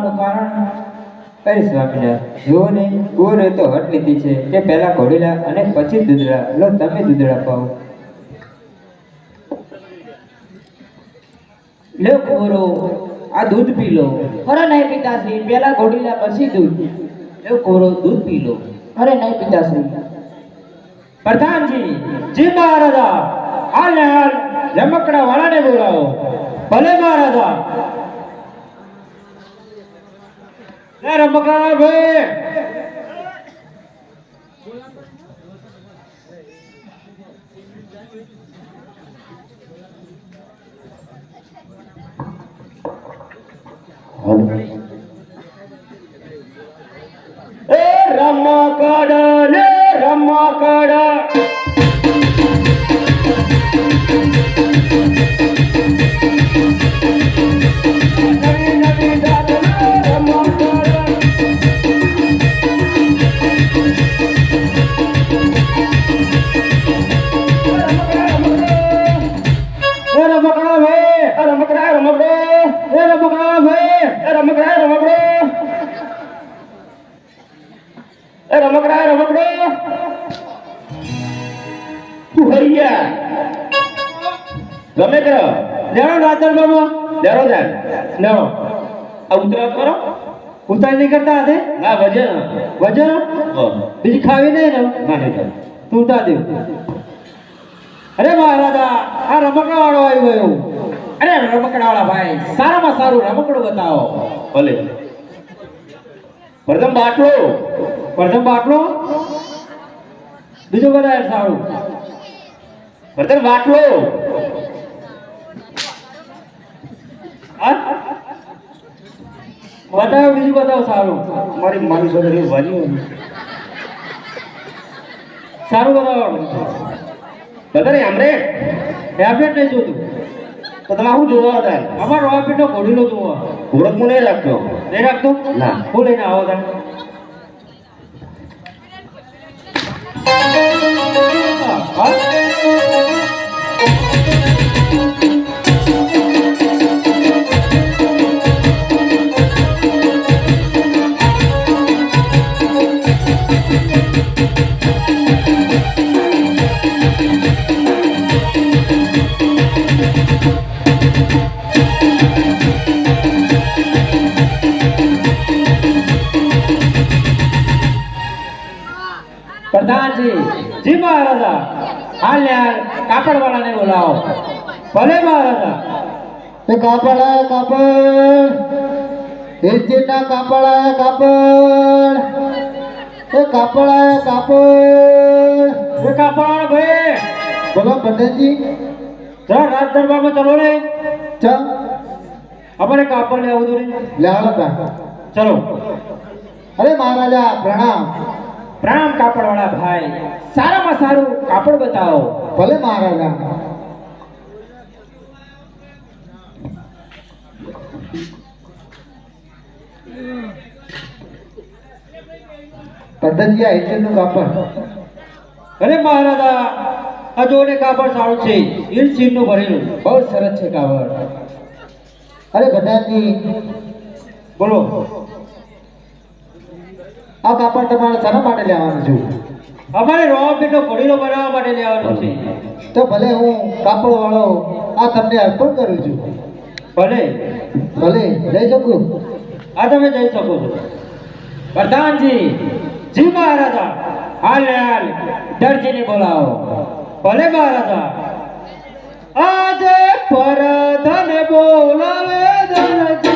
બોલાવવાનું કારણ અરે સ્વામિનારાયણ જુઓ ને ગોર તો હટ લીધી છે. કે પહેલા ઘોડીલા અને પછી દૂધડા. લો તમે દૂધડા પાઓ લ્યો કુંવરો આ દૂધ પી લો. અરે નહીં પિતાશ્રી પહેલા ઘોડીલા પછી દૂધ. લ્યો કુંવરો દૂધ પી લો. અરે નહીં પિતાશ્રી. પ્રધાનજી જી મહારાજા હાલ ને હાલ રમકડા વાળાને બોલાવો. ભલે મહારાજા రమ్మ కాడ రమ్మ కాడ રમકડા ભાઈ એ રમકડા રમકડો. એ રમકડા રમકડો. તું હૈયા ગમે કરો જાણો રાતર બાબુ. જાણો જાણ લેણો. આ ઉતરા કરો. ઉતાર નહીં કરતા હાથે? ના વજન. વજન? બીજી ખાવી નહીં ને? ના નહીં તું ઉતાર દે. અરે મહારાજા આ રમકડા વાળો આવ્યો એવું. અરે રમકડા વાળા ભાઈ સારામાં સારું રમકડું બતાવો. ભલે. પ્રથમ બાટલો. પ્રથમ બાટલો? બીજું બધા સારું. પ્રથમ બાટલો. બતાવો બીજું બતાવો સારું. મારી મારી છોકરી ભાજી સારું બતાવો. બધાને આમરે? ટેબ્લેટ નહીં જોતું તો તમે શું જોવો હતા અમારો ઓપીટો ઘોડીલો જોવો. ઘોડક હું નહીં રાખતો. નહીં રાખતો? ના. હું લઈને આવો તમે પ્રધાનજી જી મહારાજા. હાલ યાર કાપડવાળાને કાપડ વાળાને બોલાવો. ભલે મહારાજા. એ કાપડ. કાપડ હિલચીના કાપડ કાપડ. એ કાપડ કાપડ. એ કાપડ ભાઈ. બોલો પટેલજી જરા રાજ દરબારમાં ચલો રે. ચા અમારે કાપડ લેવું જોઈએ લેવા ચલો. અરે મહારાજા પ્રણામ. પ્રણામ કાપડ વાળા ભાઈ સારામાં સારું કાપડ બતાવો. ભલે મહારાજા પતંગિયા હિલચીનું કાપડ. અરે મહારાજા આ જોડે કાપડ સારું છે. હિલનું ભરેલું. બહુ સરસ છે કાપડ. અરે બધાની બોલો. આ કાપડ તમારે શાના માટે લેવાનું છું? અમારે રોવા પેટો ઘોડીલો બનાવવા માટે લેવાનું છે. તો ભલે હું કાપડ વાળો આ તમને અર્પણ કરું છું. ભલે. ભલે જઈ શકું. આ તમે જઈ શકો છો. પ્રધાનજી જી મહારાજા હાલ હાલ દરજીને બોલાવો. ભલે મહારાજા. આજે પરધન બોલાવે દરજી.